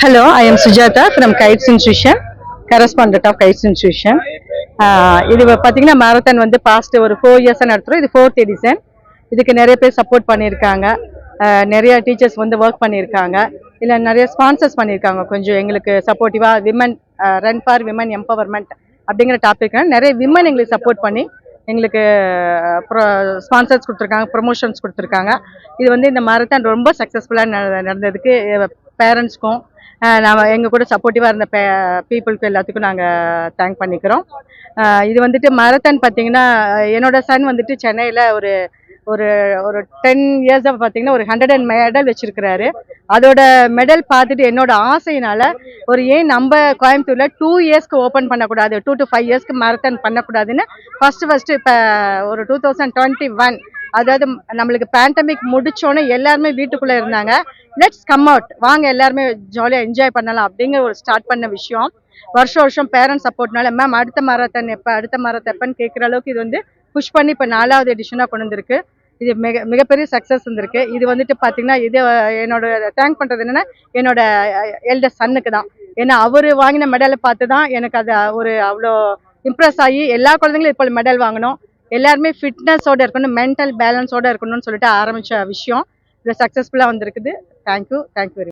Hello, I am Sujata from Kites Institution, correspondent of Kites Institution. Uh, இது பார்த்தீங்கன்னா marathon வந்து past ஒரு four இயர்ஸாக நடத்துகிறோம் இது ஃபோர்த் எடிசன் இதுக்கு நிறைய பேர் சப்போர்ட் பண்ணியிருக்காங்க. Uh, நிறைய டீச்சர்ஸ் வந்து ஒர்க் பண்ணியிருக்காங்க. இல்லை நிறைய ஸ்பான்சர்ஸ் பண்ணியிருக்காங்க. கொஞ்சம் எங்களுக்கு சப்போர்ட்டிவாக women run for women empowerment அப்படிங்கிற டாபிக் நிறைய விமன் எங்களுக்கு சப்போர்ட் பண்ணி எங்களுக்கு uh, ஸ்பான்சர்ஸ் கொடுத்துருக்காங்க ப்ரொமோஷன்ஸ் கொடுத்துருக்காங்க. இது வந்து இந்த மாரத்தான் ரொம்ப சக்ஸஸ்ஃபுல்லாக நடந்ததுக்கு பேரண்ட்ஸ்க்கும் நாம் எங்கள் கூட சப்போர்ட்டிவாக இருந்த பே பீப்புளுக்கு எல்லாத்துக்கும் நாங்கள் தேங்க் பண்ணிக்கிறோம். இது வந்துட்டு மரத்தன் பார்த்தீங்கன்னா என்னோடய சன் வந்துட்டு சென்னையில் ஒரு ஒரு ஒரு டென் இயர்ஸாக பார்த்தீங்கன்னா ஒரு ஹண்ட்ரட் அண்ட் மெடல் வச்சுருக்கிறாரு. அதோட மெடல் பார்த்துட்டு என்னோட ஆசையினால் ஒரு ஏன் நம்ம கோயம்புத்தூரில் டூ இயர்ஸ்க்கு ஓப்பன் பண்ணக்கூடாது டூ டு ஃபைவ் இயர்ஸ்க்கு மரத்தன் பண்ணக்கூடாதுன்னு ஃபஸ்ட்டு ஃபஸ்ட்டு இப்போ ஒரு டூ தௌசண்ட் டுவெண்ட்டி ஒன் அதாவது நம்மளுக்கு பேண்டமிக் முடிச்சோன்னே எல்லாருமே வீட்டுக்குள்ளே இருந்தாங்க. லெட்ஸ் கம் அவுட் வாங்க எல்லாருமே ஜாலியாக என்ஜாய் பண்ணலாம் அப்படிங்கிற ஒரு ஸ்டார்ட் பண்ண விஷயம். வருஷம் வருஷம் பேரண்ட்ஸ் சப்போர்ட்னால மேம் அடுத்த மரத்தன் எப்போ அடுத்த மாரத்தான் எப்பன்னு கேட்குற அளவுக்கு இது வந்து புஷ் பண்ணி இப்போ நாலாவது எடிஷனாக கொண்டு வந்திருக்கு. இது மிக மிகப்பெரிய சக்ஸஸ் இருந்திருக்கு இது வந்துட்டு பார்த்தீங்கன்னா இது என்னோட தேங்க் பண்ணுறது என்னென்னா என்னோட எல்டர் சன்னுக்கு தான். ஏன்னா அவர் வாங்கின மெடலை பார்த்து தான் எனக்கு அது ஒரு அவ்வளோ இம்ப்ரெஸ் ஆகி எல்லா குழந்தைங்களும் இப்போ மெடல் வாங்கணும். எல்லாருமே ஃபிட்னஸோடு இருக்கணும் மென்டல் பேலன்ஸோட இருக்கணும்னு சொல்லிட்டு ஆரம்பிச்ச விஷயம். இது சக்ஸஸ்ஃபுல்லாக வந்திருக்குது. Thank you thank you very